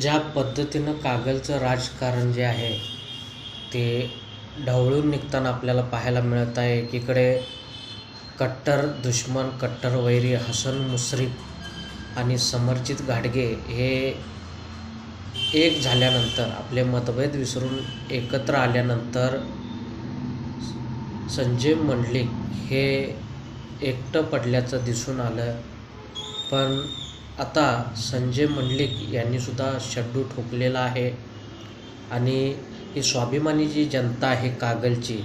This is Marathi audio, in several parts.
ज्या पद्धतीनं कागलचं राजकारण जे आहे ते ढवळून निघताना आपल्याला पाहायला मिळत आहे. एकीकडे कट्टर दुश्मन कट्टर वैरी हसन मुश्रीफ आणि समर्जित घाडगे हे एक झाल्यानंतर आपले मतभेद विसरून एकत्र आल्यानंतर संजय मंडलिक हे एकटं पडल्याचं दिसून आलं. पण आता संजय मंडलिक यांनीसुद्धा शड्डू ठोकलेला आहे. आणि ही स्वाभिमानी जी जनता आहे कागलची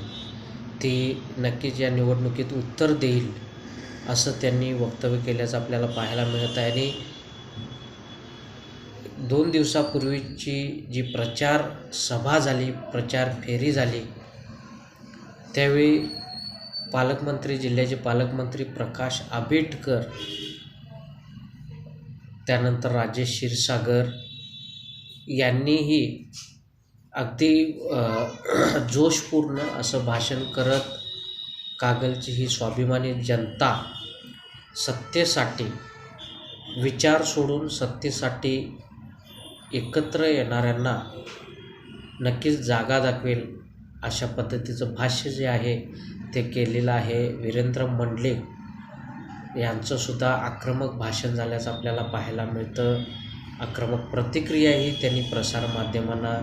ती नक्कीच या निवडणुकीत उत्तर देईल असं त्यांनी वक्तव्य केल्याचं आपल्याला पाहायला मिळत आहे. आणि दोन दिवसापूर्वीची जी प्रचार सभा झाली प्रचार फेरी झाली त्यावेळी पालकमंत्री जिल्ह्याचे पालकमंत्री प्रकाश आंबेडकर त्यानंतर राजेश क्षीरसागर यांनीही अगदी जोशपूर्ण असं भाषण करत कागलची ही स्वाभिमानी जनता सत्तेसाठी विचार सोडून सत्तेसाठी एकत्र येणाऱ्यांना नक्कीच जागा दाखवेल अशा पद्धतीचं भाष्य जे आहे ते केलेलं आहे. वीरेंद्र मंडलिक यांचंसुद्धा आक्रमक भाषण झाल्याचं आपल्याला पाहायला मिळतं. आक्रमक प्रतिक्रियाही त्यांनी प्रसारमाध्यमांना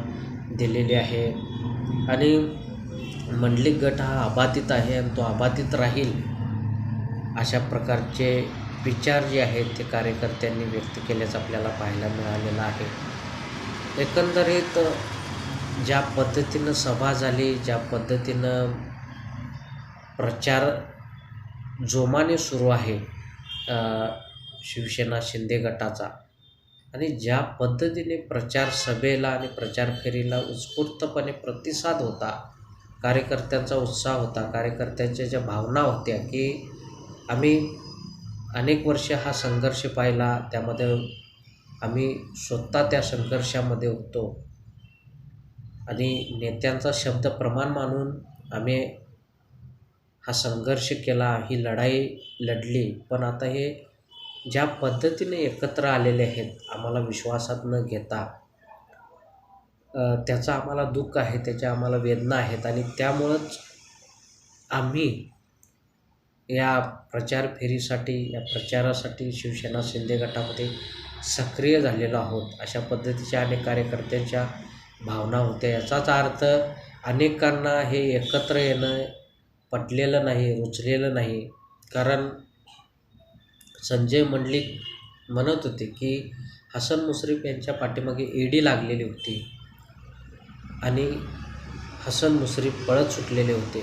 दिलेली आहे. आणि मंडलिक गट हा अबाधित आहे आणि तो अबाधित राहील अशा प्रकारचे विचार जे आहेत ते कार्यकर्त्यांनी व्यक्त केल्याचं आपल्याला पाहायला मिळालेलं आहे. एकंदरीत ज्या पद्धतीनं सभा झाली ज्या पद्धतीनं प्रचार जोमाने सुरू आहे शिवसेना शिंदे गटाचा. आणि ज्या पद्धतीने प्रचार सभेला आणि प्रचार फेरीला उत्स्फूर्तपणे प्रतिसाद होता कार्यकर्त्यांचा उत्साह होता कार्यकर्त्यांच्या ज्या भावना होत्या की आम्ही अनेक वर्ष हा संघर्ष पाहिला त्यामध्ये आम्ही स्वतः त्या संघर्षामध्ये होतो आणि नेत्यांचा शब्द प्रमाण मानून आम्ही हा संघर्ष केला ही लढाई लढली. पण आता हे ज्या पद्धतीने एकत्र आलेले आहेत आम्हाला विश्वासात न घेता त्याचा त्याचं आम्हाला दुःख आहे त्याच्या आम्हाला वेदना आहेत आणि त्यामुळंच आम्ही या प्रचार फेरीसाठी या प्रचारासाठी शिवसेना शिंदे गटामध्ये सक्रिय झालेलो आहोत. अशा पद्धतीच्या अनेक कार्यकर्त्यांच्या भावना होत्या. याचाच अर्थ अनेकांना हे एकत्र येणं पटलेलं नाही रुचलेलं नाही. कारण संजय मंडलिक म्हणत होते की हसन मुश्रीफ यांच्या पाठीमागे ईडी लागलेली होती आणि हसन मुश्रीफ पळत सुटलेले होते.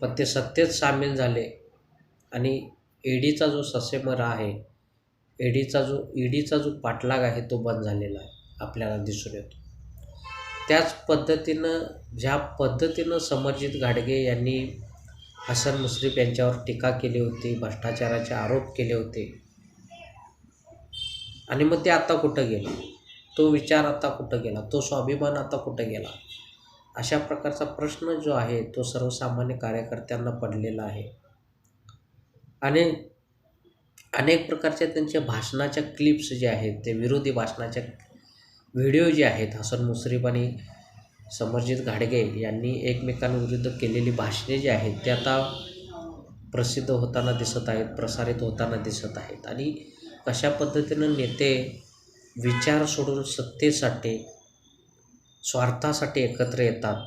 पण ते सत्तेत सामील झाले आणि ईडीचा जो ससेमरा आहे ईडीचा जो ईडीचा जो पाठलाग आहे तो बंद झालेला आहे आपल्याला दिसून येतो. त्याच पद्धतीनं ज्या पद्धतीनं समरजित घाडगे यांनी हसन मुश्रीफ यांच्यावर टीका केली होती भ्रष्टाचाराचे आरोप केले होते आणि मग ते आता कुठं गेलं? तो विचार आता कुठं गेला? तो स्वाभिमान आता कुठं गेला? अशा प्रकारचा प्रश्न जो आहे तो सर्वसामान्य कार्यकर्त्यांना पडलेला आहे. आणि अनेक प्रकारच्या त्यांच्या भाषणाच्या क्लिप्स जे आहेत ते विरोधी भाषणाच्या व्हिडिओ जे आहेत हसन मुश्रीफ आणि समरजित घाडगे यांनी एकमेकांविरुद्ध केलेली भाषणे जी आहेत ते आता प्रसिद्ध होताना दिसत आहेत प्रसारित होताना दिसत आहेत. आणि कशा पद्धतीनं नेते विचार सोडून सत्तेसाठी स्वार्थासाठी एकत्र येतात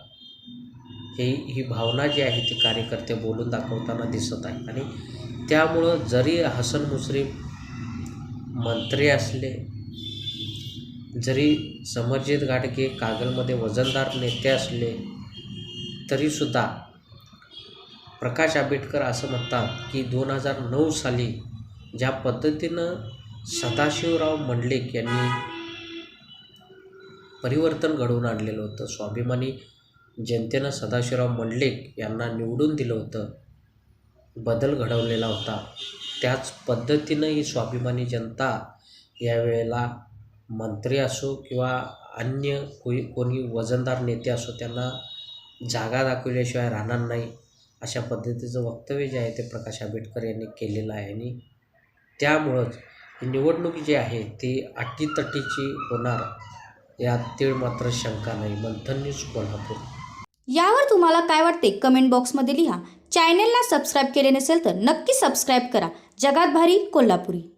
ही ही भावना जी आहे ती कार्यकर्ते बोलून दाखवताना दिसत आहे आणि त्यामुळं जरी हसन मुश्रीफ मंत्री असले जरी समरजित घाटगे कागलमध्ये वजनदार नेते असले तरीसुद्धा प्रकाश आंबेडकर असं म्हणतात की दोन हजार नऊ साली ज्या पद्धतीनं सदाशिवराव मंडलिक यांनी परिवर्तन घडवून आणलेलं होतं स्वाभिमानी जनतेनं सदाशिवराव मंडलिक यांना निवडून दिलं होतं बदल घडवलेला होता. त्याच पद्धतीनं ही स्वाभिमानी जनता यावेळेला मंत्री असो किंवा अन्य कोई कोणी वजनदार नेते असो त्यांना जागा दाखवल्याशिवाय राहणार नाही अशा पद्धतीचं वक्तव्य जे आहे ते प्रकाश आंबेडकर यांनी केलेलं आहे. आणि त्यामुळंच ही निवडणूक जी आहे ती अटीतटीची होणार यात तीळ मात्र शंका नाही. मंथन न्यूज कोल्हापूर. यावर तुम्हाला काय वाटते? कमेंट बॉक्समध्ये लिहा. चॅनेलला सबस्क्राईब केले नसेल तर नक्की सबस्क्राईब करा. जगात भारी कोल्हापुरी.